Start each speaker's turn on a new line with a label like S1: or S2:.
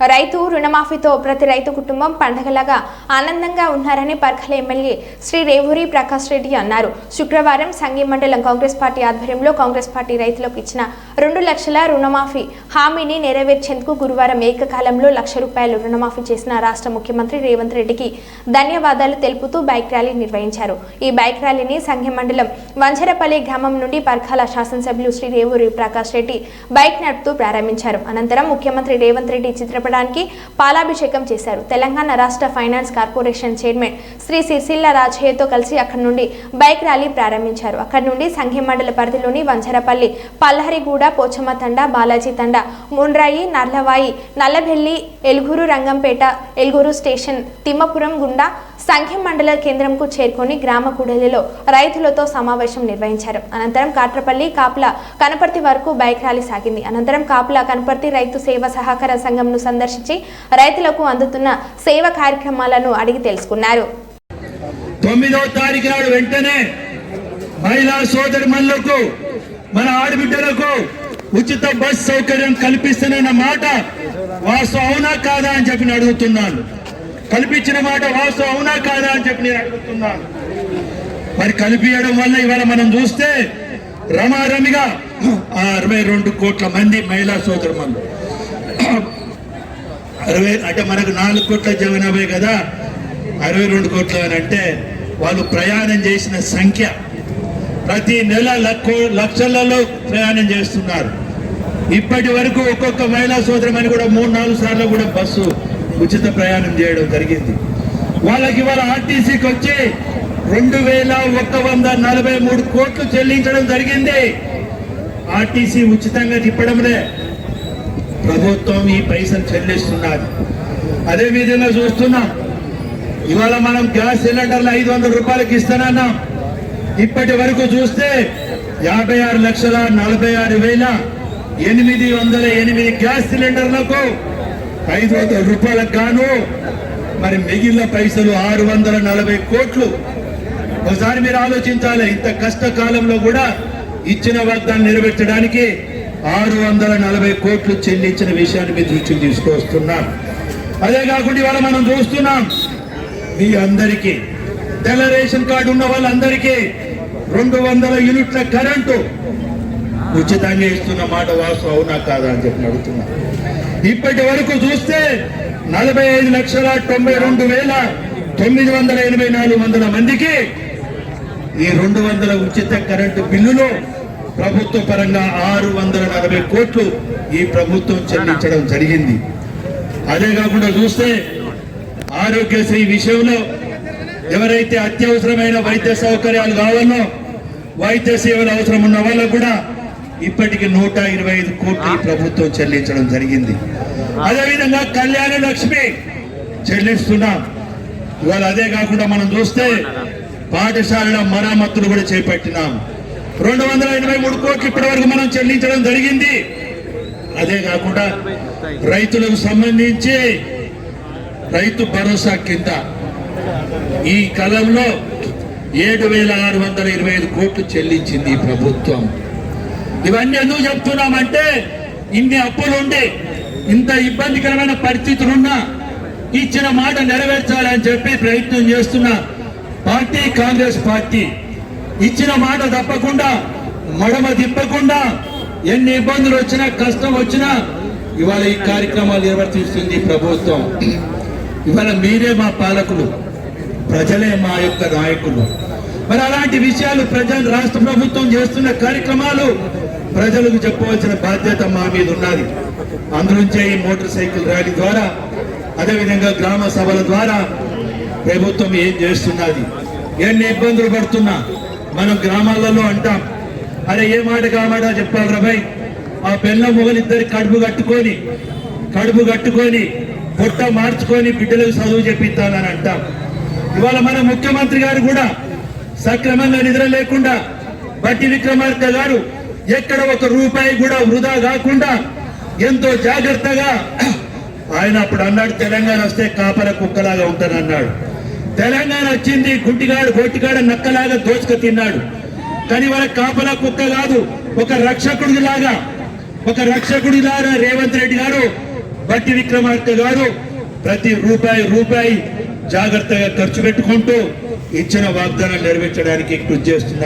S1: రైతు రుణమాఫీతో ప్రతి రైతు కుటుంబం పండగలాగా ఆనందంగా ఉన్నారని పర్ఖల ఎమ్మెల్యే శ్రీ రేవూరి ప్రకాష్ రెడ్డి అన్నారు. శుక్రవారం సంఘీ మండలం కాంగ్రెస్ పార్టీ ఆధ్వర్యంలో కాంగ్రెస్ పార్టీ రైతులకు ఇచ్చిన రెండు లక్షల రుణమాఫీ హామీని నెరవేర్చేందుకు గురువారం ఏకకాలంలో లక్ష రూపాయలు రుణమాఫీ చేసిన రాష్ట్ర ముఖ్యమంత్రి రేవంత్ రెడ్డికి ధన్యవాదాలు తెలుపుతూ బైక్ ర్యాలీ నిర్వహించారు. ఈ బైక్ ర్యాలీని సంఘీ మండలం వంజరపల్లి గ్రామం నుండి పర్ఖాల శాసనసభ్యులు శ్రీ రేవూరి ప్రకాష్ రెడ్డి బైక్ నడుపుతూ ప్రారంభించారు. అనంతరం ముఖ్యమంత్రి రేవంత్ రెడ్డి చిత్రపటానికి పాలాభిషేకం చేశారు. తెలంగాణ రాష్ట్ర finance corporation chairman Shri Sircilla రాజయ్యతో కలిసి అక్కడి నుండి బైక్ ర్యాలీ ప్రారంభించారు. అక్కడి నుండి సంఘం మండల పరిధిలోని వంజరపల్లి పల్లహరిగూడ పోచమ్మ తండ బాలాజీ తండ ముండ్రాయి నర్లవాయి నల్లబెల్లి ఎలుగురు రంగంపేట ఎలుగురు స్టేషన్ తిమ్మపురం గుండా సంఘం మండల కేంద్రంకు చేరుకొని గ్రామ కూడలిలో రైతులతో సమావేశం నిర్వహించారు. అనంతరం కాట్రపల్లి కాపుల కనపర్తి వరకు బైక్ ర్యాలీ సాగింది. అనంతరం కాపుల కనపర్తి రైతు సేవ సహకార సంఘంను సందర్శించి రైతులకు అందుతున్న సేవ కార్యక్రమాలను అడిగి తెలుసుకున్నారు.
S2: తొమ్మిదో తారీఖు నాడు వెంటనే మహిళా సోదరి మనులకు మన ఆడబిడ్డలకు ఉచిత బస్ సౌకర్యం కల్పిస్తున్న మాట వాస్తవం అవునా కాదా అని చెప్పి నేను అడుగుతున్నాను. కల్పించిన మాట వాస్తవం అవునా కాదా అని చెప్పి నేను అడుగుతున్నాను. మరి కలిపియడం వల్ల ఇవాళ మనం చూస్తే రమారమిగా అరవై రెండు కోట్ల మంది మహిళా సోదరు అరవై అంటే మనకు నాలుగు కోట్ల జనాభా కదా. అరవై రెండు కోట్ల అని అంటే వాళ్ళు ప్రయాణం చేసిన సంఖ్య. ప్రతి నెల లక్ష- లక్షలలో ప్రయాణం చేస్తున్నారు. ఇప్పటి వరకు ఒక్కొక్క మహిళా సోదరమని కూడా మూడు నాలుగు సార్లు కూడా బస్సు ఉచిత ప్రయాణం చేయడం జరిగింది. వాళ్ళకి వాళ్ళ ఆర్టీసీకి వచ్చి రెండు వేల ఒక్క వంద నలభై మూడు కోట్లు చెల్లించడం జరిగింది. ఆర్టీసీ ఉచితంగా తిప్పడంలే ప్రభుత్వం ఈ పైసలు చెల్లిస్తున్నారు. అదే విధంగా చూస్తున్నాం. ఇవాళ మనం గ్యాస్ సిలిండర్లు ఐదు వందల రూపాయలకి ఇస్తానన్నాం. ఇప్పటి వరకు చూస్తే యాభై ఆరు లక్షల నలభై ఆరు వేల ఎనిమిది వందల ఎనిమిది గ్యాస్ సిలిండర్లకు ఐదు వందల రూపాయలకు గాను మరి మిగిలిన పైసలు ఆరు వందల నలభై కోట్లు. ఒకసారి మీరు ఆలోచించాలి ఇంత కష్టకాలంలో కూడా ఇచ్చిన వాగ్దాన్ని నెరవేర్చడానికి ఆరు వందల నలభై కోట్లు చెల్లించిన విషయాన్ని మీ దృష్టికి తీసుకొస్తున్నాం. అదే కాకుండా ఇవాళ మనం చూస్తున్నాం మీ అందరికీ తెల్ల రేషన్ కార్డు ఉన్న వాళ్ళందరికీ రెండు వందల యూనిట్ల కరెంటు ఉచితంగా ఇస్తున్న మాట వాస్తవం అవునా కాదా అని చెప్పి అడుగుతున్నా. ఇప్పటి వరకు చూస్తే నలభై ఐదు లక్షల తొంభై రెండు వేల తొమ్మిది వందల ఎనభై నాలుగు వందల మందికి ఈ రెండు వందల ఉచిత కరెంటు బిల్లులో ప్రభుత్వ పరంగా ఆరు వందల నలభై కోట్లు ఈ ప్రభుత్వం చెల్లించడం జరిగింది. అదే కాకుండా చూస్తే ఆరోగ్యశ్రీ విషయంలో ఎవరైతే అత్యవసరమైన వైద్య సౌకర్యాలు కావాలో వైద్య సేవలు అవసరం ఉన్న వాళ్ళకు కూడా ఇప్పటికి నూట ఇరవై ఐదు కోట్లు ఈ ప్రభుత్వం చెల్లించడం జరిగింది. అదేవిధంగా కళ్యాణ లక్ష్మి చెల్లిస్తున్నాం. ఇవాళ అదే కాకుండా మనం చూస్తే పాఠశాలల మరామతులు కూడా చేపట్టినాం. రెండు వందల ఎనభై మూడు కోట్లు ఇప్పటి వరకు మనం చెల్లించడం జరిగింది. అదే కాకుండా రైతులకు సంబంధించి రైతు భరోసా కింద ఈ కాలంలో ఏడు వేల ఆరు వందల ఇరవై ఐదు కోట్లు చెల్లించింది ఈ ప్రభుత్వం. ఇవన్నీ ఎందుకు చెప్తున్నామంటే ఇన్ని అప్పులుండి ఇంత ఇబ్బందికరమైన పరిస్థితులున్నా ఇచ్చిన మాట నెరవేర్చాలని చెప్పి ప్రయత్నం చేస్తున్న పార్టీ కాంగ్రెస్ పార్టీ ఇచ్చిన మాట తప్పకుండా మడమ తిప్పకుండా ఎన్ని ఇబ్బందులు వచ్చినా కష్టం వచ్చినా ఇవాళ ఈ కార్యక్రమాలు నిర్వర్తిస్తుంది ప్రభుత్వం. ఇవాళ మీరే మా పాలకులు ప్రజలే మా యొక్క నాయకులు. మరి అలాంటి విషయాలు ప్రజలు రాష్ట్ర ప్రభుత్వం చేస్తున్న కార్యక్రమాలు ప్రజలకు చెప్పవలసిన బాధ్యత మా మీద ఉన్నది. అందునుంచే ఈ మోటార్ సైకిల్ ర్యాలీ ద్వారా అదేవిధంగా గ్రామ సభల ద్వారా ప్రభుత్వం ఏం చేస్తున్నది? ఎన్ని ఇబ్బందులు పడుతున్నా మనం గ్రామాలలో అంటాం అరే ఏ మాట కామాట చెప్పాలి రబాయ్ ఆ పెళ్ళ మొగలిద్దరి కడుపు కట్టుకొని కడుపు కట్టుకొని పొట్ట మార్చుకొని బిడ్డలకు చదువు చెప్పిస్తానని అంటాం. ఇవాళ మన ముఖ్యమంత్రి గారు కూడా సక్రమంగా నిద్ర లేకుండా బట్టి విక్రమార్క గారు ఎక్కడ ఒక రూపాయి కూడా వృధా కాకుండా ఎంతో జాగ్రత్తగా ఆయన అప్పుడు అన్నాడు తెలంగాణ వస్తే కాపల కుక్కలాగా ఉంటానన్నాడు. తెలంగాణ వచ్చింది గుడ్డిగాడు గొట్టిగాడు నక్కలాగా దోచుక తిన్నాడు. కానీ వాళ్ళ కాపలా కుక్క కాదు ఒక రక్షకుడి లాగా ఒక రక్షకుడి లాగా రేవంత్ రెడ్డి గారు బట్టి విక్రమార్క గారు ప్రతి రూపాయి రూపాయి జాగ్రత్తగా ఖర్చు పెట్టుకుంటూ ఇచ్చిన వాగ్దానాలు నెరవేర్చడానికి కృషి చేస్తున్నారు.